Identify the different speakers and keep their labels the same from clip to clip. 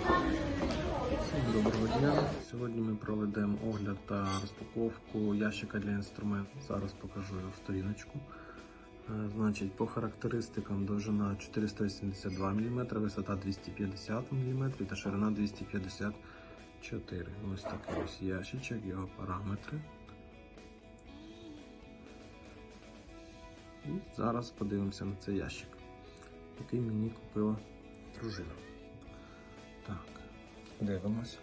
Speaker 1: Всім доброго дня. Сьогодні ми проведемо огляд та розпаковку ящика для інструментів. Зараз покажу його сторіночку. Е, Значить, по характеристикам довжина 482 мм, висота 250 мм та ширина 254 Ось такий ось ящичок, його параметри. І зараз подивимося на цей ящик, який мені купила дружина. Так. Дивимось.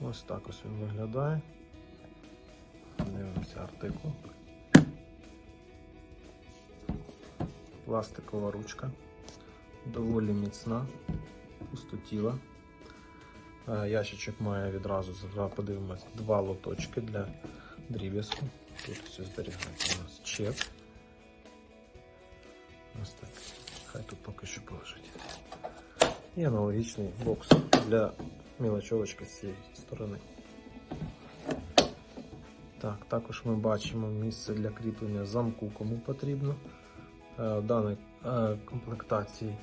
Speaker 1: Ось так ось він виглядає. Дивимося артикул. Пластикова ручка. Доволі міцна, пустотіла. Е, Ящичок має відразу подивимось два лоточки для дріб'язку. Тут все зберігається у нас чек. Ось так. Хай тут поки що полежить. І аналогічний бокс для мілочовочки з цієї сторони. Так, також ми бачимо місце для кріплення замку, кому потрібно. Е, В даній е, комплектації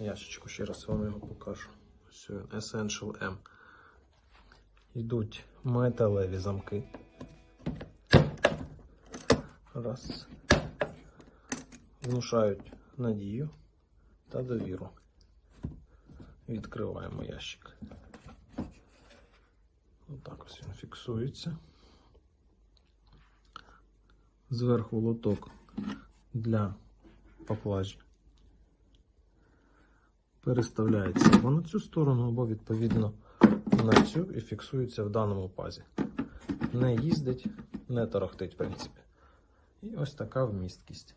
Speaker 1: ящичку, ще раз вам його покажу. Ось він, Essential M. Йдуть металеві замки. Раз. Внушають надію та довіру. Відкриваємо ящик. Отак ось він фіксується. Зверху лоток для поклажі. Переставляється або на цю сторону, або відповідно на цю і фіксується в даному пазі. Не їздить, не торохтить, в принципі. І ось така вмісткість.